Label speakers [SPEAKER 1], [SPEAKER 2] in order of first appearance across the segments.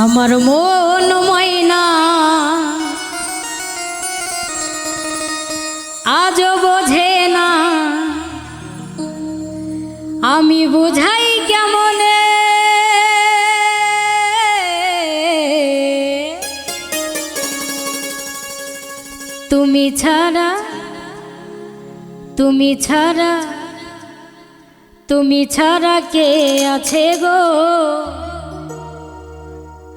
[SPEAKER 1] আমার মন ময়না। আজ বোঝে না। আমি বুঝাই কেমনে? তুমি ছাড়া তুমি ছাড়া তুমি ছাড়া কে আছে গো?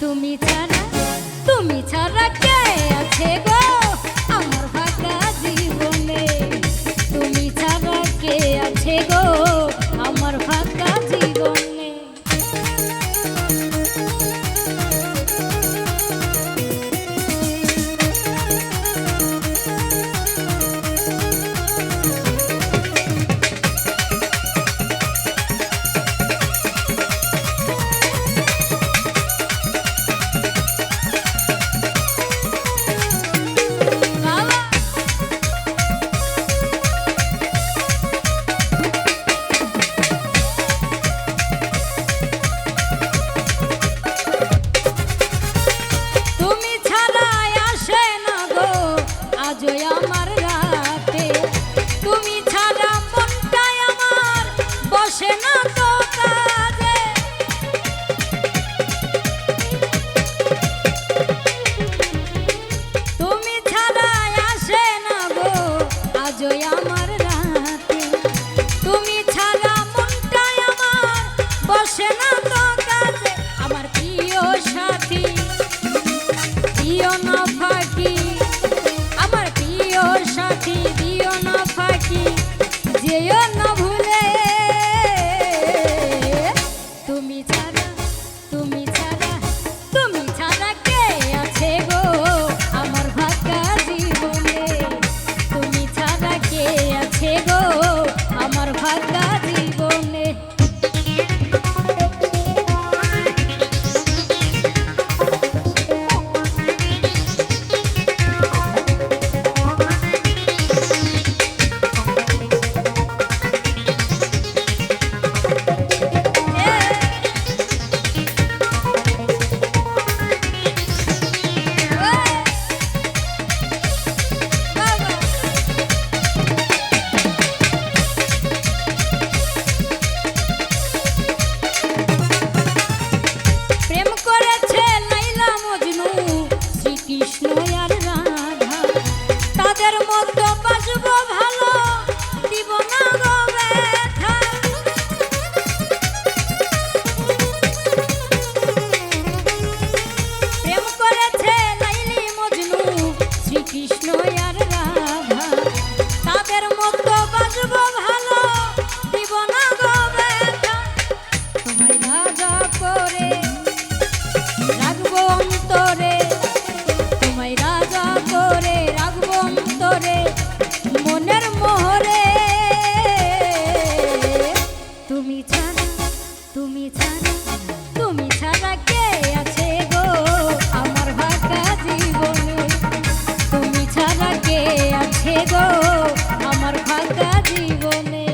[SPEAKER 1] তুমি ছাড়া তুমি ছাড়া কে আছে গো? আমার ফাঁকা জীবনে তুমি ছাড়া কে আছে গো? 안 녕. সারাটা জীবনে।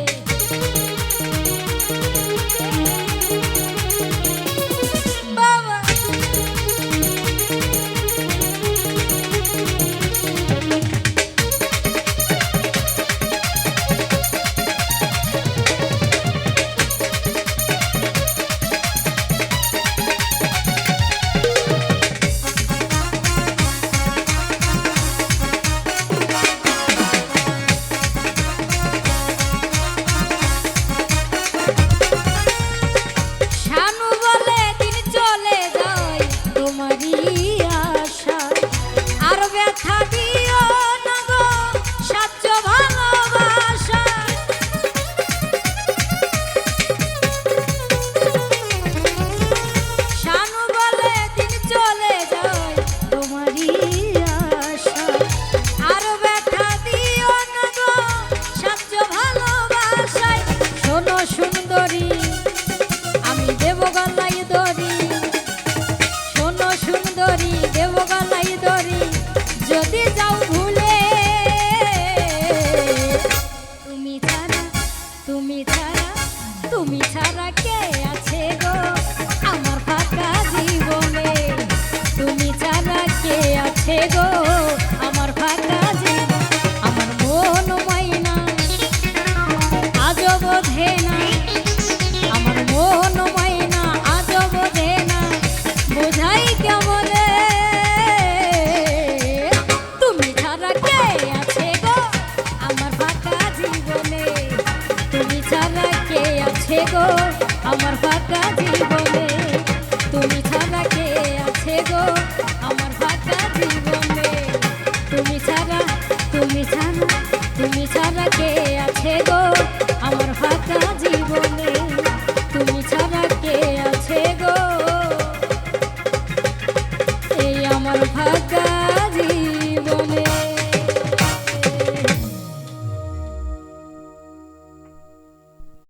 [SPEAKER 1] সুন্দরী। আমার ফাঁকা জীবনে।